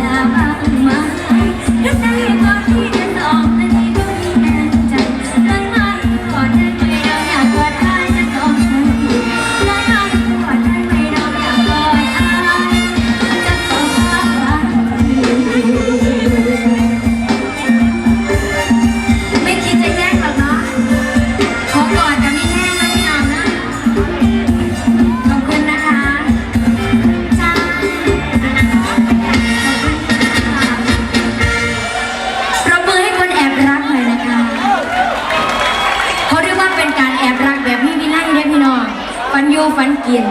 ลาบ้าง ฟันกิน